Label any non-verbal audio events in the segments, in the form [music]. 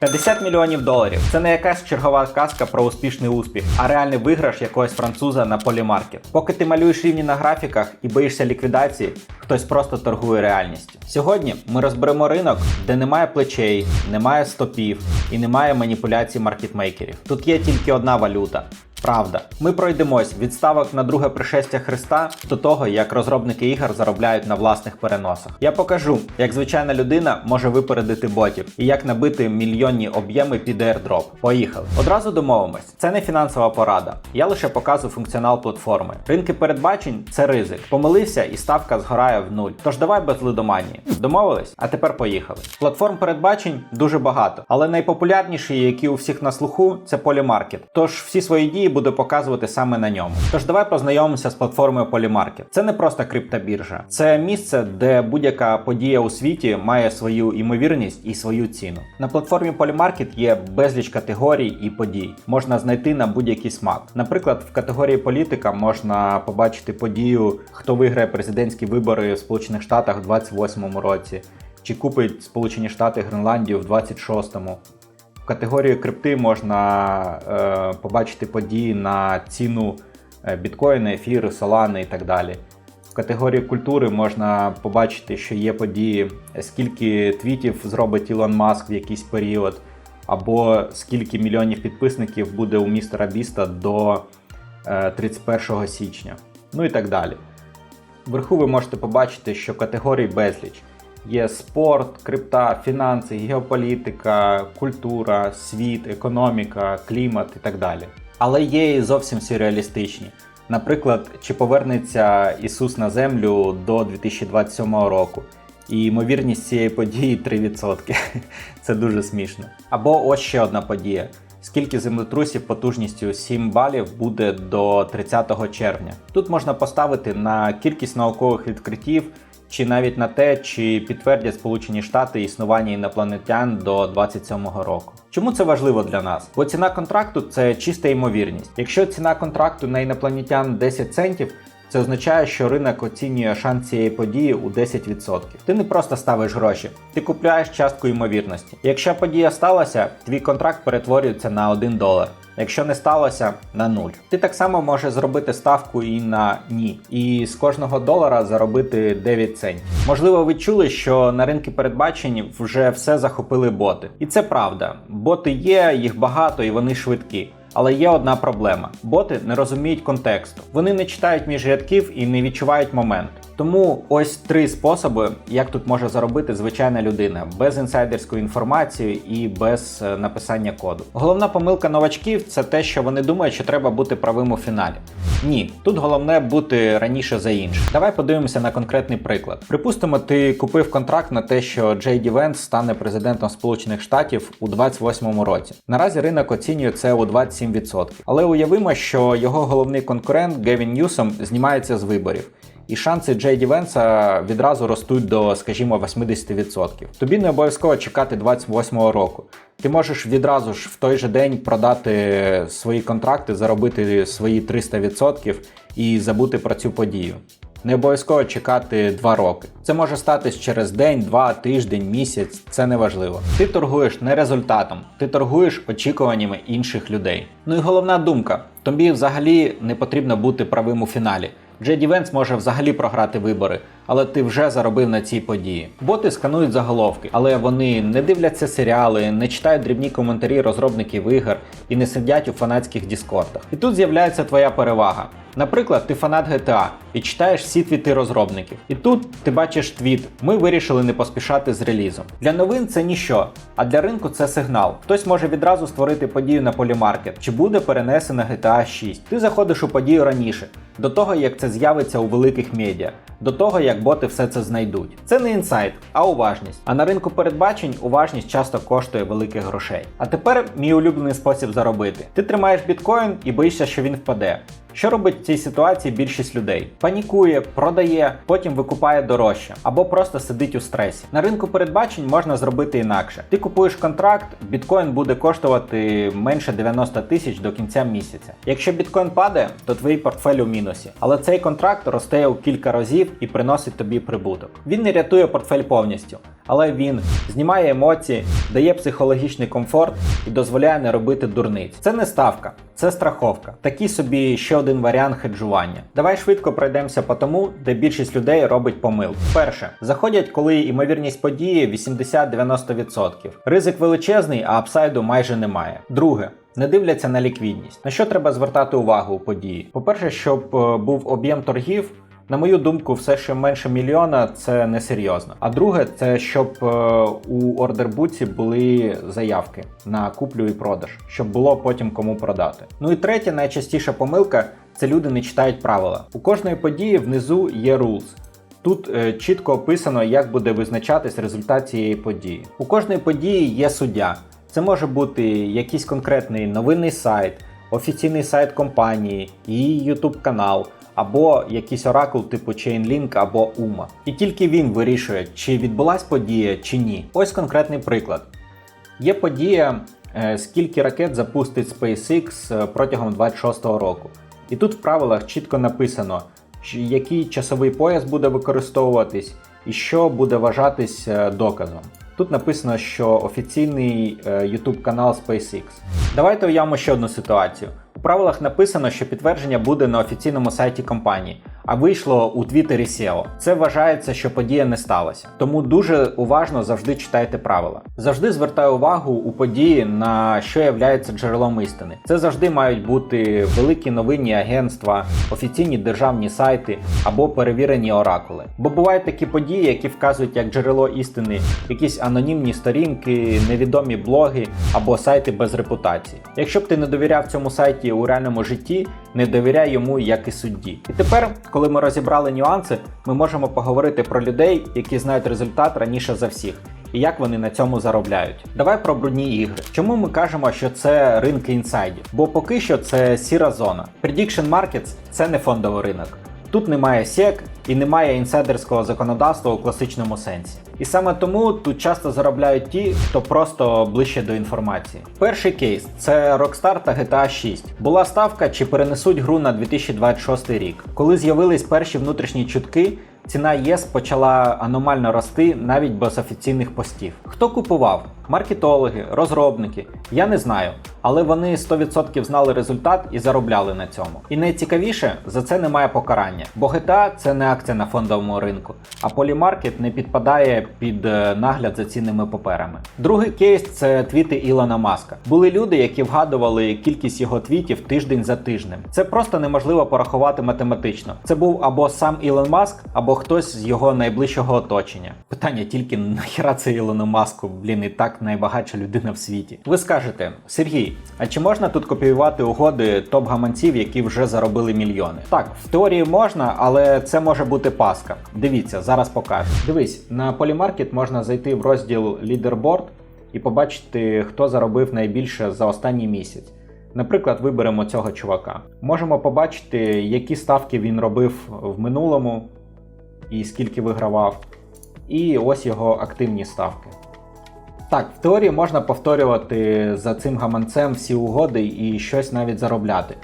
50 мільйонів доларів це не якась чергова казка про успішний успіх, а реальний виграш якогось француза на полімаркет. Поки ти малюєш рівні на графіках і боїшся ліквідації, хтось просто торгує реальністю. Сьогодні ми розберемо ринок, де немає плечей, немає стопів і немає маніпуляцій маркетмейкерів. Тут є тільки одна валюта. Правда, ми пройдемось від ставок на друге пришестя Христа до того, як розробники ігор заробляють на власних переносах. Я покажу, як звичайна людина може випередити ботів і як набити мільйонні об'єми під airdrop. Поїхали. Одразу домовимось. Це не фінансова порада. Я лише показую функціонал платформи. Ринки передбачень це ризик. Помилився і ставка згорає в нуль. Тож давай без лидоманії. Домовились? А тепер поїхали. Платформ передбачень дуже багато, але найпопулярніші, які у всіх на слуху, це Polymarket. Тож всі свої дії буду показувати саме на ньому. Тож давай познайомимося з платформою Polymarket. Це не просто криптобіржа, це місце, де будь-яка подія у світі має свою імовірність і свою ціну. На платформі Polymarket є безліч категорій і подій. Можна знайти на будь-який смак. Наприклад, в категорії політика можна побачити подію, хто виграє президентські вибори в Сполучених Штатах у 28-му році, чи купить Сполучені Штати Гренландію в 26-му. Категорії крипти можна е, побачити події на ціну е, біткоїна, ефіру, солани і так далі. В категорії культури можна побачити, що є події, скільки твітів зробить Ілон Маск в якийсь період, або скільки мільйонів підписників буде у містера Біста до е, 31 січня. Ну і так далі. Вверху ви можете побачити, що категорій безліч. Є спорт, крипта, фінанси, геополітика, культура, світ, економіка, клімат і так далі. Але є і зовсім сюрреалістичні. Наприклад, чи повернеться Ісус на землю до 2027 року. І ймовірність цієї події 3%. [laughs] Це дуже смішно. Або ось ще одна подія. Скільки землетрусів потужністю 7 балів буде до 30 червня. Тут можна поставити на кількість наукових відкриттів, чи навіть на те, чи підтвердять Сполучені Штати існування інопланетян до 27-го року. Чому це важливо для нас? Бо ціна контракту це чиста ймовірність. Якщо ціна контракту на інопланетян 10 центів, це означає, що ринок оцінює шанс цієї події у 10%. Ти не просто ставиш гроші, ти купляєш частку ймовірності. Якщо подія сталася, твій контракт перетворюється на 1 долар. Якщо не сталося, на нуль. Ти так само можеш зробити ставку і на ні, і з кожного долара заробити 9 центів. Можливо, ви чули, що на ринку передбачень вже все захопили боти. І це правда. Боти є, їх багато і вони швидкі. Але є одна проблема: боти не розуміють контексту. Вони не читають між рядків і не відчувають момент. Тому ось три способи, як тут може заробити звичайна людина без інсайдерської інформації і без е, написання коду. Головна помилка новачків це те, що вони думають, що треба бути правим у фіналі. Ні, тут головне бути раніше за інших. Давай подивимося на конкретний приклад. Припустимо, ти купив контракт на те, що Джей Ді Венс стане президентом Сполучених Штатів у 28-му році. Наразі ринок оцінює це у 27%. Але уявимо, що його головний конкурент Гевін Ньюсом знімається з виборів. І шанси Джей Ді Венса відразу ростуть до, скажімо, 80%. Тобі не обов'язково чекати 28-го року. Ти можеш відразу ж в той же день продати свої контракти, заробити свої 300% і забути про цю подію. Не обов'язково чекати 2 роки. Це може статись через день, два, тиждень, місяць, це не важливо. Ти торгуєш не результатом, ти торгуєш очікуваннями інших людей. Ну і головна думка: тобі взагалі не потрібно бути правим у фіналі. Джеді Венс може взагалі програти вибори, але ти вже заробив на цій події. Боти сканують заголовки, але вони не дивляться серіали, не читають дрібні коментарі розробників ігор і не сидять у фанатських діскордах. І тут з'являється твоя перевага. Наприклад, ти фанат GTA і читаєш всі твіти розробників. І тут ти бачиш твіт: ми вирішили не поспішати з релізом. Для новин це ніщо, а для ринку це сигнал. Хтось може відразу створити подію на полімаркет, чи буде перенесена GTA 6. Ти заходиш у подію раніше, до того як це з'явиться у великих медіа, до того як боти все це знайдуть. Це не інсайт, а уважність. А на ринку передбачень уважність часто коштує великих грошей. А тепер мій улюблений спосіб заробити. Ти тримаєш біткоін і боїшся, що він впаде. Що робить в цій ситуації більшість людей? Панікує, продає, потім викупає дорожче або просто сидить у стресі. На ринку передбачень можна зробити інакше. Ти купуєш контракт, біткоін буде коштувати менше 90 тисяч до кінця місяця. Якщо біткоін падає, то твій портфель у мінусі. Але цей контракт росте у кілька разів і приносить тобі прибуток. Він не рятує портфель повністю, але він знімає емоції, дає психологічний комфорт і дозволяє не робити дурниць. Це не ставка, це страховка. Такий собі ще один варіант хеджування. Давай швидко пройдемося по тому, де більшість людей робить помилку. Перше, заходять, коли ймовірність події 80-90%. Ризик величезний, а апсайду майже немає. Друге. Не дивляться на ліквідність. На що треба звертати увагу у події? По-перше, щоб е, був об'єм торгів. На мою думку, все, що менше мільйона, це несерйозно. А друге, це щоб е, у ордербуці були заявки на куплю і продаж, щоб було потім кому продати. Ну і третя, найчастіша помилка це люди не читають правила. У кожної події внизу є rules. Тут е, чітко описано, як буде визначатись результат цієї події. У кожної події є суддя. Це може бути якийсь конкретний новинний сайт, офіційний сайт компанії, її YouTube канал або якийсь оракул типу Chainlink або UMA. І тільки він вирішує, чи відбулась подія чи ні. Ось конкретний приклад. Є подія, е, скільки ракет запустить SpaceX е, протягом 26-го року. І тут в правилах чітко написано, який часовий пояс буде використовуватись і що буде вважатись е, доказом. Тут написано, що офіційний YouTube канал SpaceX. Давайте уявимо ще одну ситуацію. У правилах написано, що підтвердження буде на офіційному сайті компанії, а вийшло у Твіттері SEO. Це вважається, що подія не сталася. Тому дуже уважно завжди читайте правила. Завжди звертаю увагу у події на що є джерелом істини. Це завжди мають бути великі новинні агентства, офіційні державні сайти або перевірені оракули. Бо бувають такі події, які вказують як джерело істини, якісь анонімні сторінки, невідомі блоги або сайти без репутації. Якщо б ти не довіряв цьому сайті у реальному житті, не довіряй йому як і судді. І тепер, коли ми розібрали нюанси, ми можемо поговорити про людей, які знають результат раніше за всіх. І як вони на цьому заробляють? Давай про брудні ігри. Чому ми кажемо, що це ринки інсайдів? Бо поки що це сіра зона. Prediction Markets – це не фондовий ринок. Тут немає SEC і немає інсайдерського законодавства у класичному сенсі. І саме тому тут часто заробляють ті, хто просто ближче до інформації. Перший кейс це Rockstar та GTA 6. Була ставка, чи перенесуть гру на 2026 рік. Коли з'явились перші внутрішні чутки, ціна ЄС почала аномально рости навіть без офіційних постів. Хто купував? Маркетологи, розробники. Я не знаю, але вони 100% знали результат і заробляли на цьому. І найцікавіше, за це немає покарання. Бо GTA це не акція на фондовому ринку, а полімаркет не підпадає під е, нагляд за цінними паперами. Другий кейс це твіти Ілона Маска. Були люди, які вгадували кількість його твітів тиждень за тижнем. Це просто неможливо порахувати математично. Це був або сам Ілон Маск, або хтось з його найближчого оточення. Питання тільки [laughs] нахіра це Ілону Маску, блін, і так найбагатша людина в світі. Ви скажете, Сергій, а чи можна тут копіювати угоди топ-гаманців, які вже заробили мільйони? Так, в теорії можна, але це може бути паска. Дивіться, зараз покажу. Дивись, на Polymarket можна зайти в розділ Leaderboard і побачити, хто заробив найбільше за останній місяць. Наприклад, виберемо цього чувака. Можемо побачити, які ставки він робив в минулому і скільки вигравав. І ось його активні ставки. Так, в теорії можна повторювати за цим гаманцем всі угоди і щось навіть заробляти.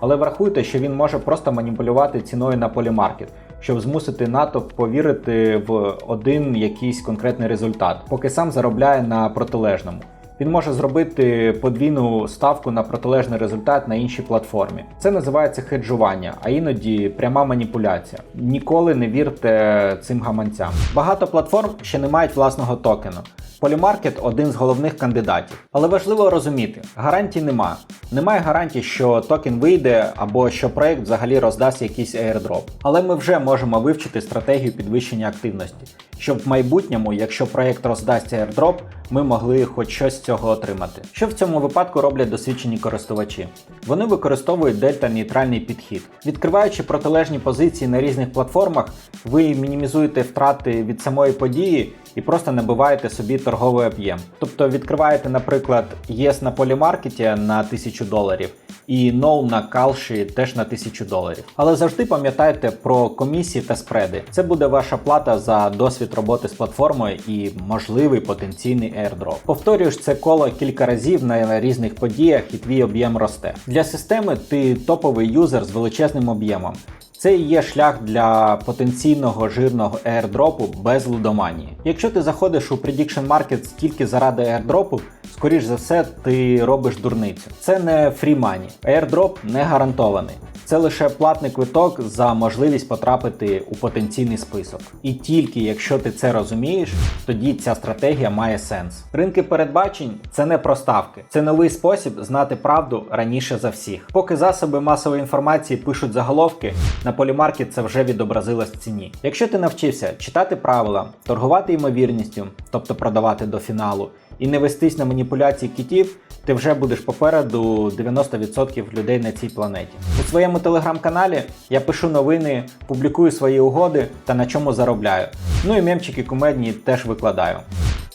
Але врахуйте, що він може просто маніпулювати ціною на полімаркет, щоб змусити натовп повірити в один якийсь конкретний результат, поки сам заробляє на протилежному. Він може зробити подвійну ставку на протилежний результат на іншій платформі. Це називається хеджування, а іноді пряма маніпуляція. Ніколи не вірте цим гаманцям. Багато платформ ще не мають власного токену. Polymarket – один з головних кандидатів. Але важливо розуміти, гарантій нема. Немає гарантій, що токен вийде або що проект взагалі роздасть якийсь airdrop. Але ми вже можемо вивчити стратегію підвищення активності, щоб в майбутньому, якщо проект роздасть airdrop, ми могли хоч щось з цього отримати. Що в цьому випадку роблять досвідчені користувачі? Вони використовують дельта-нейтральний підхід. Відкриваючи протилежні позиції на різних платформах, ви мінімізуєте втрати від самої події і просто набиваєте собі торговий об'єм. Тобто відкриваєте, наприклад, ЄС на полімаркеті на 1000 доларів і No на калші теж на 1000 доларів. Але завжди пам'ятайте про комісії та спреди. Це буде ваша плата за досвід роботи з платформою і можливий потенційний airdrop. Повторюєш це коло кілька разів на різних подіях і твій об'єм росте. Для системи ти топовий юзер з величезним об'ємом. Це і є шлях для потенційного жирного airdropу без лудоманії. Якщо ти заходиш у Prediction Market тільки заради airdropу, скоріш за все, ти робиш дурницю. Це не money. Airdrop не гарантований. Це лише платний квиток за можливість потрапити у потенційний список. І тільки якщо ти це розумієш, тоді ця стратегія має сенс. Ринки передбачень це не проставки, це новий спосіб знати правду раніше за всіх. Поки засоби масової інформації пишуть заголовки, на полімаркет це вже відобразилось в ціні. Якщо ти навчився читати правила, торгувати ймовірністю, тобто продавати до фіналу, і не вестись на маніпуляції китів, ти вже будеш попереду 90% людей на цій планеті. У своєму телеграм-каналі я пишу новини, публікую свої угоди та на чому заробляю. Ну і мемчики кумедні теж викладаю.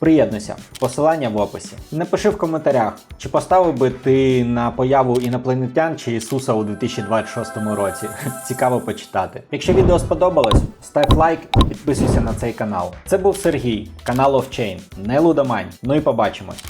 Приєднуйся, посилання в описі. Напиши в коментарях, чи поставив би ти на появу інопланетян чи Ісуса у 2026 році. [laughs] Цікаво почитати. Якщо відео сподобалось, став лайк і підписуйся на цей канал. Це був Сергій, канал Овчейн, Не лудомань. Ну і побачимось.